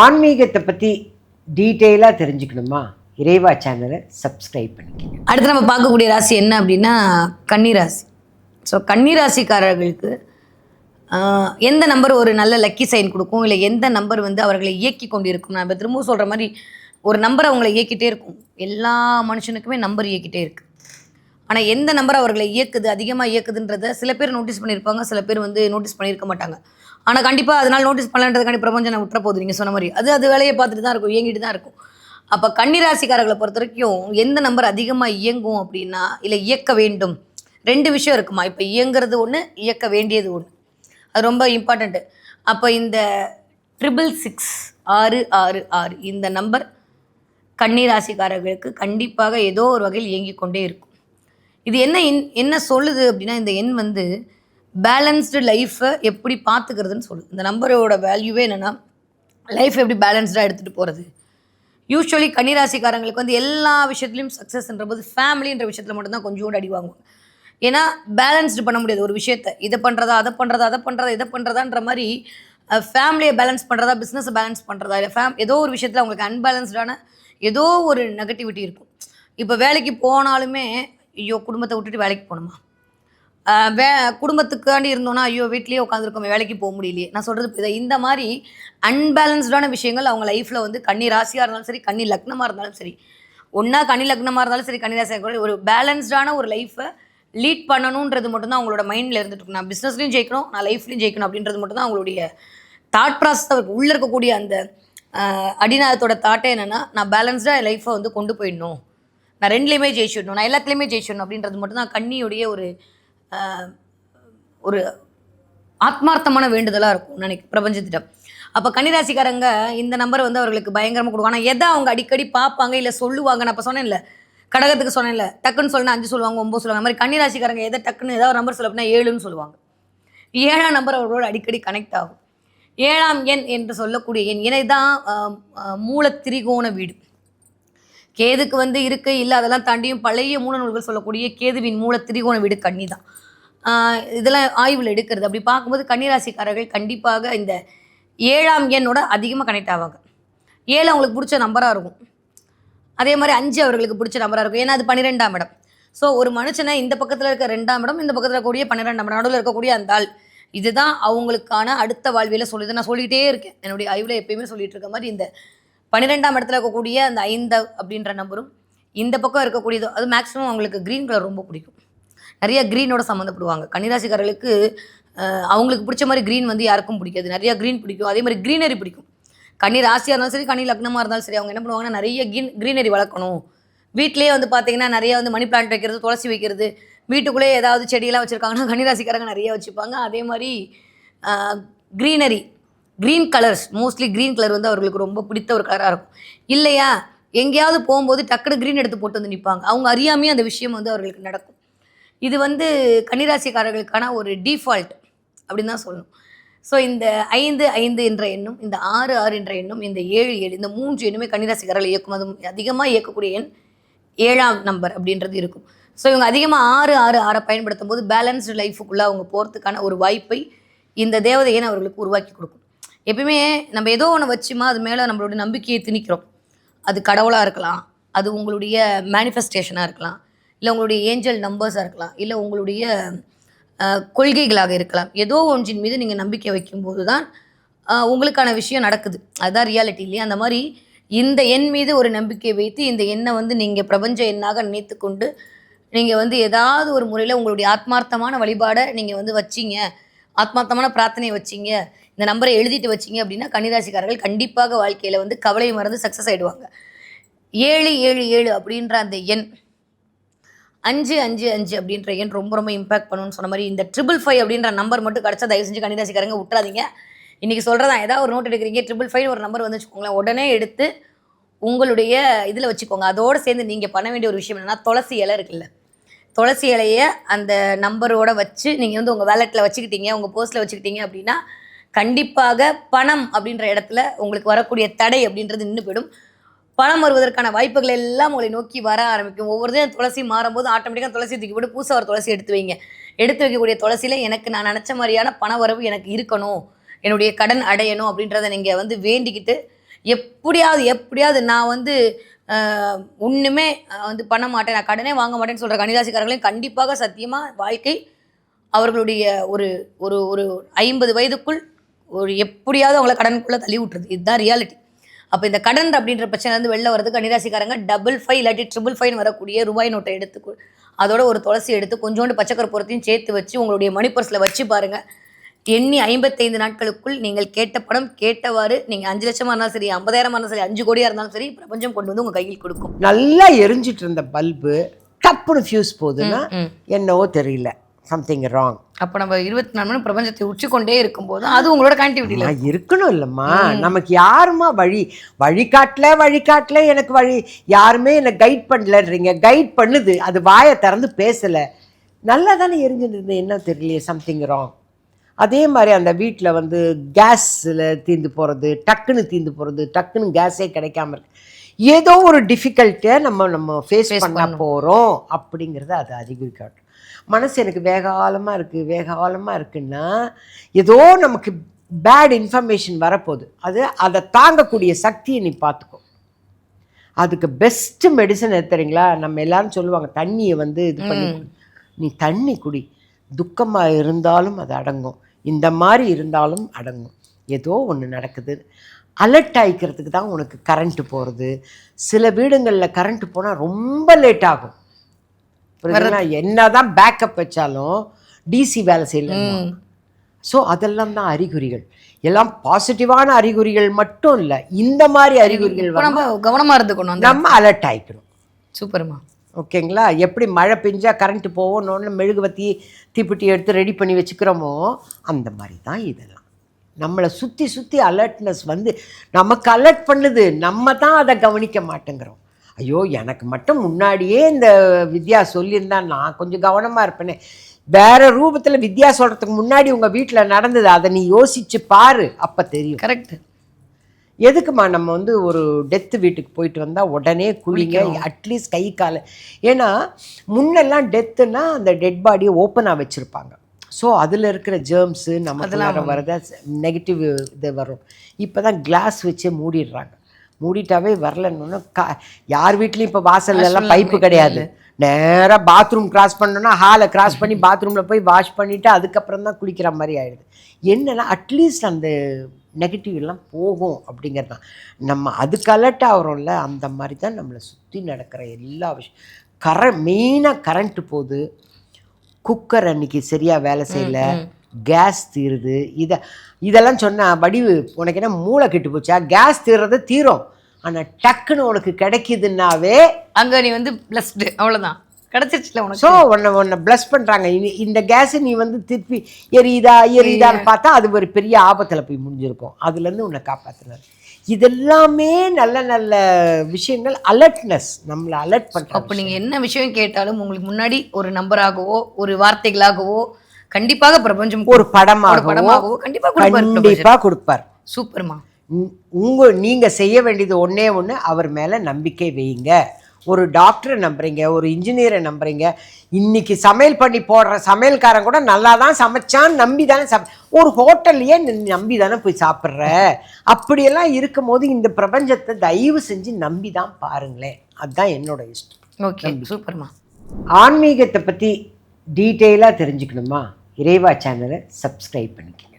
ஆன்மீகத்தை பற்றி டீட்டெயிலாக தெரிஞ்சுக்கணுமா? இறைவா சேனலை சப்ஸ்கிரைப் பண்ணிக்கோங்க. அடுத்து நம்ம பார்க்கக்கூடிய ராசி என்ன அப்படின்னா கன்னிராசி. ஸோ கன்னிராசிக்காரர்களுக்கு எந்த நம்பர் ஒரு நல்ல லக்கி சைன் கொடுக்கும்? இல்லை எந்த நம்பர் வந்து அவர்களை இயக்கி கொண்டு இருக்கும் நான் இப்போ திரும்பவும் சொல்கிற மாதிரி ஒரு நம்பர் அவங்களை இயக்கிட்டே இருக்கும். எல்லா மனுஷனுக்குமே நம்பர் இயக்கிட்டே இருக்குது ஆனால் எந்த நம்பர் அவர்களை இயக்குது அதிகமாக இயக்குதுன்றத சில பேர் நோட்டீஸ் பண்ணியிருப்பாங்க சில பேர் வந்து நோட்டீஸ் பண்ணியிருக்க மாட்டாங்க. ஆனால் கண்டிப்பாக அதனால் நோட்டீஸ் பண்ணலன்றதுக்காண்டி பிரபஞ்சம் நான் விட்டுற போகுது நீங்கள் சொன்ன மாதிரி. அது அது வேலையை பார்த்துட்டு தான் இருக்கும் இயங்கிட்டு தான் இருக்கும். அப்போ கன்னிராசிக்காரர்களை பொறுத்த வரைக்கும் எந்த நம்பர் அதிகமாக இயங்கும் அப்படின்னா இல்லை இயக்க வேண்டும். ரெண்டு விஷயம் இருக்குமா? இப்போ இயங்குறது ஒன்று இயக்க வேண்டியது ஒன்று அது ரொம்ப இம்பார்ட்டண்ட்டு அப்போ இந்த ட்ரிபிள் சிக்ஸ் ஆறு ஆறு ஆறு இந்த நம்பர் கன்னிராசிக்காரர்களுக்கு கண்டிப்பாக ஏதோ ஒரு வகையில் இயங்கிக் கொண்டே இருக்கும். இது என்ன எண் என்ன சொல்லுது அப்படின்னா இந்த எண் வந்து பேலன்ஸ்டு லைஃப்பை எப்படி பார்த்துக்கிறதுன்னு சொல்லுது இந்த நம்பரோட வேல்யூவே என்னென்னா லைஃப் எப்படி பேலன்ஸ்டாக எடுத்துகிட்டு போகிறது யூஸ்வலி கன்னிராசிக்காரங்களுக்கு வந்து எல்லா விஷயத்துலையும் சக்ஸஸ்ன்ற போது ஃபேமிலின்ற விஷயத்தில் மட்டும்தான் கொஞ்சோண்டு அடி வாங்குவாங்க. ஏன்னா பேலன்ஸ்டு பண்ண முடியாது ஒரு விஷயத்த. இதை பண்ணுறதா அதை பண்ணுறதா அதை பண்ணுறதா இதை பண்ணுறதான்ற மாதிரி ஃபேமிலியை பேலன்ஸ் பண்ணுறதா பிஸ்னஸை பேலன்ஸ் பண்ணுறதா இல்லை ஃபேம் ஏதோ ஒரு விஷயத்தில் அவங்களுக்கு அன்பேலன்ஸ்டான ஏதோ ஒரு நெகட்டிவிட்டி இருக்கும். இப்போ வேலைக்கு போனாலுமே ஐயோ குடும்பத்தை விட்டுட்டு வேலைக்கு போகணுமா? வே குடும்பத்துக்காண்டி இருந்தோன்னா ஐயோ வீட்லேயே உட்காந்துருக்கோம் வேலைக்கு போக முடியலையே. நான் சொல்கிறது இதை இந்த மாதிரி அன்பேலன்ஸ்டான விஷயங்கள் அவங்க லைஃப்பில் வந்து கன்னி ராசியாக இருந்தாலும் சரி கன்னி லக்னமாக இருந்தாலும் சரி ஒன்றா கன்னி லக்னமாக இருந்தாலும் சரி கன்னி ராசியாக கூட ஒரு பேலன்ஸ்டான ஒரு லைஃப்பை லீட் பண்ணணுன்றது மட்டும்தான் அவங்களோட மைண்டில் இருந்துட்டு இருக்கும் நான் பிஸ்னஸ்லையும் ஜெயிக்கணும் நான் லைஃப்லையும் ஜெயிக்கணும் அப்படின்றது மட்டும்தான் அவங்களுடைய தாட் ப்ராசஸ் அவருக்கு உள்ளே இருக்கக்கூடிய அந்த அடிநாதத்தோட தாட்டே என்னென்னா நான் பேலன்ஸ்டாக என் லைஃப்பை வந்து கொண்டு போயிடணும். நான் ரெண்டுலேயுமே ஜெயிச்சிடணும் நான் எல்லாத்துலேயுமே ஜெயிச்சிடணும் அப்படின்றது மட்டும்தான் கண்ணியுடைய ஒரு ஒரு ஆத்மார்த்தமான வேண்டுதலாக இருக்கும் நினைக்க பிரபஞ்சத்திடம். அப்போ கன்னிராசிக்காரங்க இந்த நம்பரை வந்து அவர்களுக்கு பயங்கரமாக கொடுக்கும். ஆனால் எதை அவங்க அடிக்கடி பார்ப்பாங்க இல்லை சொல்லுவாங்க நான் இப்போ சொன்னேன்ல. கடகத்துக்கு சொன்னேன்ல. டக்குன்னு சொன்னா அஞ்சு சொல்லுவாங்க ஒம்பது சொல்லுவாங்க. மாதிரி கன்னிராசிக்காரங்க எதை டக்குன்னு ஏதாவது நம்பர் சொல்ல அப்படின்னா ஏழுன்னு சொல்லுவாங்க. ஏழாம் நம்பர் அவர்களோட அடிக்கடி கனெக்ட் ஆகும். ஏழாம் எண் என்று சொல்லக்கூடிய எண் இணை தான் மூல திரிகோண வீடு. கேதுக்கு வந்து இருக்கு இல்லை அதெல்லாம் தாண்டியும் பழைய மூல நூல்கள் சொல்லக்கூடிய கேதுவின் மூல திரிகோண வீடு கன்னி தான் இதெல்லாம் ஆய்வில் எடுக்கிறது. அப்படி பார்க்கும்போது கன்னிராசிக்காரர்கள் கண்டிப்பாக இந்த ஏழாம் எண்ணோட அதிகமாக கனெக்ட் ஆவாங்க. ஏழு அவங்களுக்கு பிடிச்ச நம்பராக இருக்கும். அதே மாதிரி அஞ்சு அவர்களுக்கு பிடிச்ச நம்பராக இருக்கும். ஏன்னா அது பன்னிரெண்டாம் இடம். ஸோ ஒரு மனுஷனை இந்த பக்கத்தில் இருக்க ரெண்டாம் இடம் இந்த பக்கத்தில் இருக்கக்கூடிய பன்னிரெண்டாம் இடம் நடுவில் இருக்கக்கூடிய அந்த ஆள் இதுதான் அவங்களுக்கான அடுத்த வாழ்வியில் சொல்லுது நான் சொல்லிகிட்டே இருக்கேன். என்னுடைய ஆய்வில் எப்பயுமே சொல்லிகிட்டு இருக்க மாதிரி இந்த பன்னிரெண்டாம் இடத்துல இருக்கக்கூடிய அந்த ஐந்து அப்படின்ற நம்பரும் இந்த பக்கம் இருக்கக்கூடியது அது மேக்ஸிமம் அவங்களுக்கு க்ரீன் கலர் ரொம்ப பிடிக்கும். நிறைய க்ரீனோட சம்மந்தப்படுவாங்க. கன்னிராசிக்காரர்களுக்கு அவங்களுக்கு பிடிச்ச மாதிரி க்ரீன் வந்து யாருக்கும் பிடிக்காது. நிறைய க்ரீன் பிடிக்கும். அதே மாதிரி க்ரீனரி பிடிக்கும். கன்னி ராசியாக இருந்தாலும் சரி கன்னி லக்னமாக இருந்தாலும் சரி அவங்க என்ன பண்ணுவாங்கன்னா நிறைய கின் க்ரீனரி வளர்க்கணும். வீட்டிலேயே வந்து பார்த்தீங்கன்னா நிறைய வந்து மணி பிளான்ட் வைக்கிறது துளசி வைக்கிறது வீட்டுக்குள்ளேயே ஏதாவது செடியெல்லாம் வச்சுருக்காங்கன்னா கன்னிராசிக்காரங்க நிறைய வச்சுப்பாங்க. அதே மாதிரி greenery green colours mostly green colour வந்து அவர்களுக்கு ரொம்ப பிடித்த ஒரு கலராக இருக்கும். இல்லையா? எங்கேயாவது போகும்போது டக்குனு க்ரீன் எடுத்து போட்டு வந்து நிற்பாங்க அவங்க அறியாமையே அந்த விஷயம் வந்து அவர்களுக்கு நடக்கும். இது வந்து கன்னிராசிக்காரர்களுக்கான ஒரு டிஃபால்ட் அப்படின்னு தான் சொல்லணும். ஸோ இந்த ஐந்து ஐந்து என்ற எண்ணும் இந்த ஆறு ஆறு என்ற எண்ணும் இந்த ஏழு ஏழு இந்த மூன்று எண்ணுமே கன்னிராசிக்காரர்கள் இயக்கும். அது அதிகமாக இயக்கக்கூடிய எண் ஏழாம் நம்பர் அப்படின்றது இருக்கும். ஸோ இவங்க அதிகமாக ஆறு ஆறு ஆறை பயன்படுத்தும் போது பேலன்ஸ்டு லைஃபுக்குள்ளே அவங்க போகிறதுக்கான ஒரு வாய்ப்பை இந்த தேவதையன் அவர்களுக்கு உருவாக்கி கொடுக்கும். எப்பயுமே நம்ம ஏதோ ஒன்று வச்சுமா அது மேலே நம்மளோட நம்பிக்கையை திணிக்கிறோம். அது கடவுளாக இருக்கலாம் அது உங்களுடைய மேனிஃபெஸ்டேஷனாக இருக்கலாம் இல்லை உங்களுடைய ஏஞ்சல் நம்பர்ஸாக இருக்கலாம் இல்லை உங்களுடைய கொள்கைகளாக இருக்கலாம். ஏதோ ஒன்றின் மீது நீங்கள் நம்பிக்கை வைக்கும்போது தான் உங்களுக்கான விஷயம் நடக்குது. அதுதான் ரியாலிட்டி இல்லையா? அந்த மாதிரி இந்த எண் மீது ஒரு நம்பிக்கை வைத்து இந்த எண்ணை வந்து நீங்கள் பிரபஞ்ச எண்ணாக நினைத்து கொண்டு நீங்கள் வந்து ஏதாவது ஒரு முறையில் உங்களுடைய ஆத்மார்த்தமான வழிபாடை நீங்கள் வந்து வச்சீங்க ஆத்மார்த்தமான பிரார்த்தனையை வச்சீங்க இந்த நம்பரை எழுதிட்டு வச்சீங்க அப்படின்னா கன்னிராசிக்காரர்கள் கண்டிப்பாக வாழ்க்கையில் வந்து கவலையை மறந்து சக்ஸஸ் ஆகிடுவாங்க ஏழு ஏழு ஏழு அப்படின்ற அந்த எண் அஞ்சு அஞ்சு அஞ்சு அப்படின்ற எண் ரொம்ப ரொம்ப இம்பாக்ட் பண்ணுன்னு சொன்ன மாதிரி இந்த ட்ரிபிள் ஃபைவ் அப்படின்ற நம்பர் மட்டும் கிடச்சா தயவு செஞ்சு கன்னிராசிக்காரங்க விட்றாதீங்க இன்றைக்கி சொல்கிறதா ஏதாவது ஒரு நோட் எடுக்கிறீங்க ட்ரிபிள் ஃபைவ் ஒரு நம்பர் வந்து வச்சுக்கோங்களேன். உடனே எடுத்து உங்களுடைய இதில் வச்சுக்கோங்க. அதோடு சேர்ந்து நீங்கள் பண்ண வேண்டிய ஒரு விஷயம் என்னென்னா துளசி இலை இருக்குல்ல. துளசி இலையை அந்த நம்பரோட வச்சு நீங்கள் வந்து உங்கள் வேலெட்டில் வச்சுக்கிட்டீங்க உங்கள் போஸ்ட்டில் வச்சுக்கிட்டீங்க அப்படின்னா கண்டிப்பாக பணம் அப்படின்ற இடத்துல உங்களுக்கு வரக்கூடிய தடை அப்படின்றது நின்று போயிடும். பணம் வருவதற்கான வாய்ப்புகள் எல்லாம் உங்களை நோக்கி வர ஆரம்பிக்கும். ஒவ்வொரு தினம் துளசி மாறும்போது ஆட்டோமேட்டிக்காக துளசி தூக்கி போட்டு பூசா ஒரு துளசி எடுத்து வைங்க. எடுத்து வைக்கக்கூடிய துளசியில் எனக்கு நான் நினச்ச மாதிரியான பண வரவு எனக்கு இருக்கணும். என்னுடைய கடன் அடையணும் அப்படின்றத நீங்கள் வந்து வேண்டிக்கிட்டு எப்படியாவது எப்படியாவது நான் வந்து ஒன்றுமே வந்து பண்ண மாட்டேன். நான் கடனே வாங்க மாட்டேன்னு சொல்கிற கன்னிராசிக்காரர்களையும் கண்டிப்பாக சத்தியமாக வாழ்க்கை அவர்களுடைய ஒரு ஒரு ஒரு ஐம்பது வயதுக்குள் ஒரு எப்படியாவது அவங்கள கடனுக்குள்ளே தள்ளி விட்டுருது இதுதான் ரியாலிட்டி அப்போ இந்த கடன் அப்படின்ற பிரச்சனைலேருந்து வந்து வெளில வரதுக்கு கன்னிராசிக்காரங்க டபுள் ஃபைவ் இல்லாட்டி ட்ரிபிள் ஃபைன் வரக்கூடிய ரூபாய் நோட்டை எடுத்து அதோட ஒரு துளசி எடுத்து கொஞ்சோண்டு பச்சைக்கற்பூரத்தையும் சேர்த்து வச்சு உங்களுடைய மணி பர்ஸில் வச்சு பாருங்கள் எண்ணி ஐம்பத்தைந்து நாட்களுக்குள் நீங்கள் கேட்ட படம் கேட்டவாறு நீங்கள் அஞ்சு லட்சமாக இருந்தாலும் சரி ஐம்பதாயிரமா இருந்தாலும் சரி அஞ்சு கோடியாக இருந்தாலும் சரி பிரபஞ்சம் கொண்டு வந்து உங்கள் கையில் கொடுக்கும். நல்லா எரிஞ்சிட்டு இருந்த பல்பு டப்புன்னு ஃபியூஸ் போகுதுன்னா. என்னவோ தெரியல. சம்திங் ராங் அப்போ நம்ம இருபத்தி நாலு மணி பிரபஞ்சத்தை உச்சிக்கொண்டே இருக்கும்போது அது உங்களோட கனெக்டிவிட்டியில் நான் இருக்கணும் இல்லைம்மா. நமக்கு யாருமா வழி? வழிகாட்டல வழிகாட்டல எனக்கு வழி. யாருமே என்னை கைட் பண்ணலன்றீங்க. கைட் பண்ணுது. அது வாயை திறந்து பேசலை. நல்லா தானே எரிஞ்சிருந்தது என்ன தெரியலையே. சம்திங் ராங் அதே மாதிரி அந்த வீட்டில் வந்து கேஸில் தீந்து போகிறது டக்குன்னு தீந்து போகிறது டக்குன்னு கேஸே கிடைக்காம இருக்கு. ஏதோ ஒரு டிஃபிகல்ட்டியை நம்ம நம்ம ஃபேஸ் பண்ண போகிறோம் அப்படிங்கிறது அது அறிகுறி காட்டும் மனசு எனக்கு வேகாலமாக இருக்குது வேகாலமாக இருக்குன்னா ஏதோ நமக்கு பேட் இன்ஃபர்மேஷன் வரப்போகுது. அது அதை தாங்கக்கூடிய சக்தியை நீ பார்த்துக்கோ. அதுக்கு பெஸ்ட் மெடிசன் எது தெரியுங்களா? நம்ம எல்லாரும் சொல்லுவாங்க தண்ணியை வந்து இது பண்ணி. நீ தண்ணி குடி. துக்கமாக இருந்தாலும் அது அடங்கும். இந்த மாதிரி இருந்தாலும் அடங்கும். ஏதோ ஒன்று நடக்குது. அலர்ட் ஆகிக்கிறதுக்கு தான் உனக்கு கரண்ட்டு போகிறது சில வீடுங்களில் கரண்ட்டு போனால் ரொம்ப லேட் ஆகும். புரியுதுங்களா? என்னதான் பேக்கப் வச்சாலும் டிசி வேலை செய்யல ஸோ அதெல்லாம் தான் அறிகுறிகள். எல்லாம் பாசிட்டிவான அறிகுறிகள் மட்டும் இல்லை இந்த மாதிரி அறிகுறிகள் நம்ம கவனமாக இருந்துக்கணும் நம்ம அலர்ட் ஆகிக்கணும் சூப்பர்மா. ஓகேங்களா? எப்படி மழை பெஞ்சால் கரண்ட்டு போகணும்னு மெழுகுவத்தி தீப்பெட்டி எடுத்து ரெடி பண்ணி வச்சுக்கிறோமோ அந்த மாதிரி தான் இதெல்லாம். நம்மளை சுற்றி சுற்றி அலர்ட்னஸ் வந்து நமக்கு அலர்ட் பண்ணுது. நம்ம தான் அதை கவனிக்க மாட்டேங்கிறோம். ஐயோ எனக்கு மட்டும் முன்னாடியே இந்த வித்யா சொல்லியிருந்தா நான் கொஞ்சம் கவனமாக இருப்பேனே. வேறு ரூபத்தில் வித்யா சொல்கிறதுக்கு முன்னாடி உங்கள் வீட்டில் நடந்தது அதை நீ யோசித்து பாரு. அப்போ தெரியும். கரெக்டு எதுக்குமா நம்ம வந்து ஒரு டெத்து வீட்டுக்கு போயிட்டு வந்தால் உடனே குளிங்க அட்லீஸ்ட் கை கால. ஏன்னா முன்னெல்லாம் டெத்துனா அந்த டெட் பாடியை ஓப்பனாக வச்சுருப்பாங்க. ஸோ அதில் இருக்கிற ஜேர்ம்ஸு நமக்கு வரத நெகட்டிவ் இது வரும். இப்போ தான் கிளாஸ் வச்சே மூடிடுறாங்க. மூடிட்டாவே வரலன்னு கா யார் வீட்லேயும் இப்போ வாசல்ல எல்லாம் பைப்பு கிடையாது. நேராக பாத்ரூம் கிராஸ் பண்ணோன்னா ஹாலை கிராஸ் பண்ணி பாத்ரூமில் போய் வாஷ் பண்ணிவிட்டு அதுக்கப்புறம் தான் குளிக்கிற மாதிரி ஆயிடுது. என்னன்னா அட்லீஸ்ட் அந்த நெகட்டிவ் எல்லாம் போகும் அப்படிங்கிறது தான். நம்ம அதுக்கு அலர்ட் ஆகிறோம்ல அந்த மாதிரி தான் நம்மளை சுற்றி நடக்கிற எல்லா விஷயம். கர மெயினாக கரண்ட்டு போகுது. குக்கர் அன்னைக்கு சரியாக வேலை செய்யல. கேஸ் தீருது. இதை இதெல்லாம் சொன்னா வடிவு உனக்கு என்ன மூளை கெட்டு போச்சா? கேஸ் தீர்றது தீரும். ஆனால் டக்குன்னு உனக்கு கிடைக்குதுன்னாவே அங்க நீ வந்து பிளஸ்டு அவ்வளவுதான். கிடைச்சிருச்சுல உனக்கு? ஸோ உன்னை உன்னை ப்ளஸ் பண்ணுறாங்க இந்த கேஸை நீ வந்து திருப்பி எரியுதா எரியுதான்னு பார்த்தா அது ஒரு பெரிய ஆபத்தில் போய் முடிஞ்சிருக்கும். அதுலேருந்து உன்னை காப்பாற்றுனார் இதெல்லாமே நல்ல நல்ல விஷயங்கள். அலர்ட்னஸ் நம்மளை அலர்ட் பண்ணுறோம் அப்போ நீங்க என்ன விஷயம் கேட்டாலும் உங்களுக்கு முன்னாடி ஒரு நம்பராகவோ ஒரு வார்த்தைகளாகவோ கண்டிப்பாக பிரபஞ்சம் ஒரு ஒரு படமாகவோ படமாகவோ கண்டிப்பா கொடுப்பாரு பிரபஞ்சம். கண்டிப்பாக கொடுப்பார். சூப்பர்மா. உ- உங்க நீங்க செய்ய வேண்டியது ஒண்ணே ஒண்ணு. அவர் மேல நம்பிக்கை வையுங்க. ஒரு டாக்டரை நம்புறீங்க ஒரு இன்ஜினியரை நம்புறீங்க. இன்னைக்கு சமையல் பண்ணி போடுற சமையல்காரன் கூட நல்லா தான் சமைச்சான் நம்பி தானே சாப் ஒரு ஹோட்டல்லையே நம்பி தானே போய் சாப்பிட்ற? அப்படியெல்லாம் இருக்கும்போது இந்த பிரபஞ்சத்தை தயவு செஞ்சு நம்பி தான் பாருங்களேன். அதுதான் என்னோட இஷ்டம். ஓகே சூப்பர்மா. ஆன்மீகத்தை பற்றி டீட்டெயிலாக தெரிஞ்சுக்கணுமா? இறைவா சேனலை சப்ஸ்கிரைப் பண்ணிக்கங்க